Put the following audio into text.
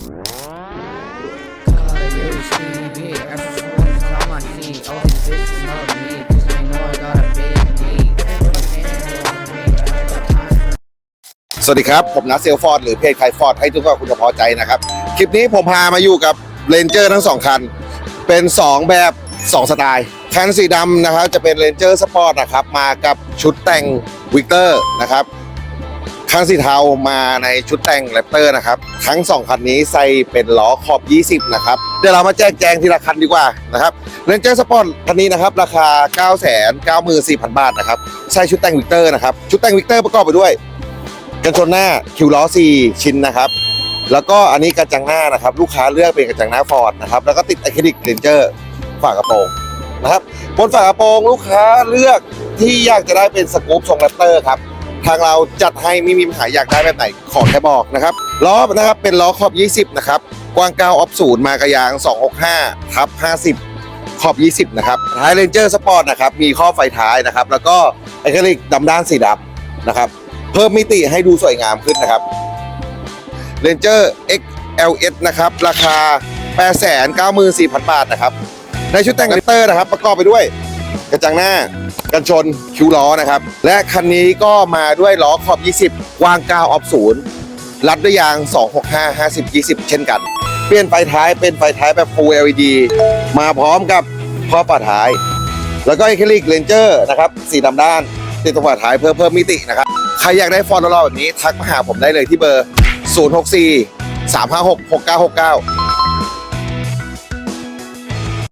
สวัสดีครับ ผมนัทเซลฟอร์ดหรือเพจไคฟอร์ดให้ทุกคนคุณจะพอใจนะครับ คลิปนี้ผมพามาอยู่กับเ a นเจอร์ทั้งสองคัน เป็น 2 แบบ 2 สไตล์ คันสีดำนะครับ จะเป็นเ a นเจอร์สปอร์ตนะครับ มากับชุดแต่งวิกเตอร์นะครับ คันสีเทามาในชุดแต่งแรปเตอร์นะครับ ทั้ง 2 คันนี้ใส่เป็นล้อขอบ 20 นะครับ เดี๋ยวเรามาแจกแจงทีละคันดีกว่านะครับเ a นเจอร์สปอร์ตคันนี้นะครับ ราคา 9 9 4 0 0 0 บาทนะครับ ใส่ชุดแต่งวิกเตอร์นะครับ ชุดแต่งวิกเตอร์ประกอบไปด้วย กันชนหน้าคิวล้อ 4 ชิ้นนะครับแล้วก็อันนี้กระจังหน้านะครับ ลูกค้าเลือกเป็นกระจังหน้าฟอร์ดนะครับแล้วก็ติดอะคริลิกเลนเจอร์ฝากระโปรงนะครับบนฝากระโปรงลูกค้าเลือกที่อยากจะได้เป็นสกู๊ปทรงแรปเตอร์ครับ ทางเราจัดให้ไม่มีปัญหาอยากได้แบบไหนขอแค่บอกนะครับล้อนะครับเป็นล้อขอบ 20 นะครับ กว้าง9ออฟศูนย์มากระยาง 265ทับ50 ขอบ 20 นะครับท้ายเรนเจอร์สปอร์ตนะครับมีข้อไฟท้ายนะครับ แล้วก็ไอคริลิกดำด้านสีดำนะครับ เพิ่มมิติให้ดูสวยงามขึ้นนะครับ Ranger XLS นะครับ ราคา 894,000 บาทนะครับ ในชุดแต่งเลเตอร์นะครับ ประกอบไปด้วย กระจังหน้ากันชนคิวล้อนะครับ และคันนี้ก็มาด้วยล้อขอบ 20 กว้าง9ออฟศูนย์รัดด้วยยาง 265 50 20 เช่นกัน เปลี่ยนไฟท้ายเป็นไฟท้ายแบบ Full LED มาพร้อมกับข้อฝาท้าย แล้วก็ไอคลิกเลนเจอร์นะครับสีดำด้านติดตรงฝาท้ายเพื่อเพิ่มมิตินะครับ ใครอยากได้ฟอนต์รอแบบนี้ ทักมาหาผมได้เลยที่เบอร์ 064 356 6969